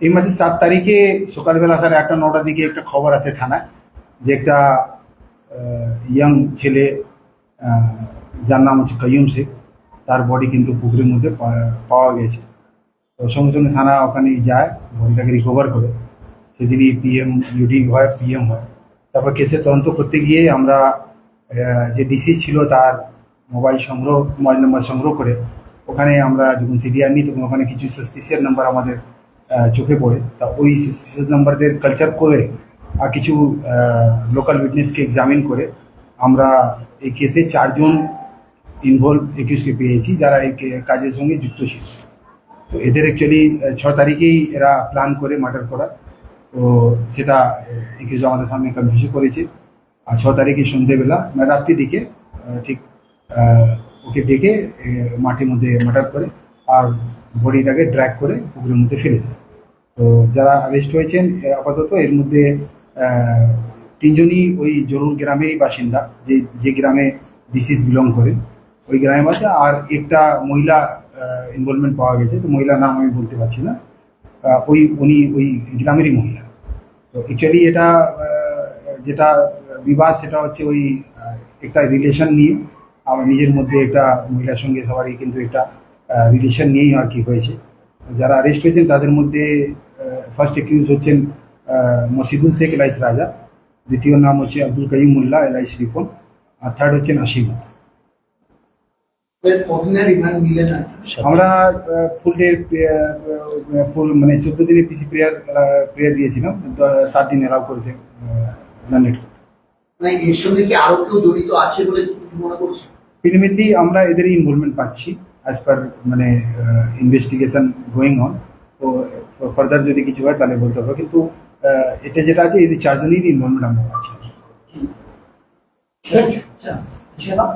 এই মাসের সাত তারিখে সকালবেলা স্যার একটা নটার দিকে একটা খবর আছে থানায়, যে একটা ইয়াং ছেলে যার নাম হচ্ছে কয়ুম শেখ, তার বডি কিন্তু পুকুরের মধ্যে পাওয়া গেছে। তো সঙ্গে সঙ্গে থানা ওখানে যায়, বডিটাকে রিকভার করে। সেদিনই পিএম ইউডি হয় পিএম হয়। তারপর কেসের তদন্ত করতে গিয়ে আমরা যে ডিসি ছিল তার মোবাইল সংগ্রহ মোবাইল নাম্বার সংগ্রহ করে ওখানে আমরা যখন সিডিআর নিই, তখন ওখানে কিছু সাসপিসিয়াস নাম্বার আমাদের চোখে পড়ে। তা ওই সাসপিসিয়াস নাম্বারদের কালচার করে, আর কিছু লোকাল উইটনেসকে এক্সামিন করে, আমরা এই কেসে চারজন ইনভলভ একিউজকে পেয়েছি, যারা এই কাজের সঙ্গে যুক্ত ছিল। তো এদের অ্যাকচুয়ালি ছ তারিখেই এরা প্ল্যান করে মার্ডার করা। তো সেটা একিউজ আমাদের সামনে কনফিউজ করেছে। আর ছ তারিখে সন্ধেবেলা মানে রাত্রির দিকে ঠিক ওকে ডেকে মাটির মধ্যে মার্ডার করে আর বডিটাকে ড্র্যাগ করে পুকুরের মধ্যে ফেলে দেয়। তো যারা অ্যারেস্ট হয়েছেন আপাতত এর মধ্যে তিনজনই ওই জরুর গ্রামেরই বাসিন্দা, যে যে গ্রামে ডিসিজ বিলং করে। ওই গ্রামে বাসা আর একটা মহিলা ইনভলভমেন্ট পাওয়া গেছে। তো মহিলার নাম আমি বলতে পারছি না। ওই, উনি ওই গ্রামেরই মহিলা। তো অ্যাকচুয়ালি এটা যেটা বিবাদ, সেটা হচ্ছে ওই একটা রিলেশন নিয়ে আমার নিজের মধ্যে একটা মহিলার সঙ্গে সবারই কিন্তু একটা রিলেশন নিয়েই আর কি হয়েছে। যারা অ্যারেস্ট হয়েছেন তাদের মধ্যে ফার্স্ট অ্যাকিউজ হচ্ছেন মসিদুল শেখ এলাইস রাজা। দ্বিতীয় নাম হচ্ছে আব্দুল কাইম মোল্লা এলাইস রিপন। আর থার্ড হচ্ছেন আর? আমরা ফুল ডে ফুল মানে চোদ্দ দিনের পিসি প্রেয়ার প্রেয়ার দিয়েছিলাম। সাত দিন এলাও করেছে মানে এর সঙ্গে কি আরও কেউ জড়িত আছে বলে মনে করছ? প্রিলিমিনারি আমরা এদের ইনভলভমেন্ট পাচ্ছি অ্যাজ পার মানে ইনভেস্টিগেশন গোয়িং অন তো ফার্দার যদি কিছু হয় তাহলে বলতে হবে। কিন্তু এটা যেটা আছে এদের চারজনেরই ইনভলভমেন্ট আমরা পাচ্ছি। সেবা?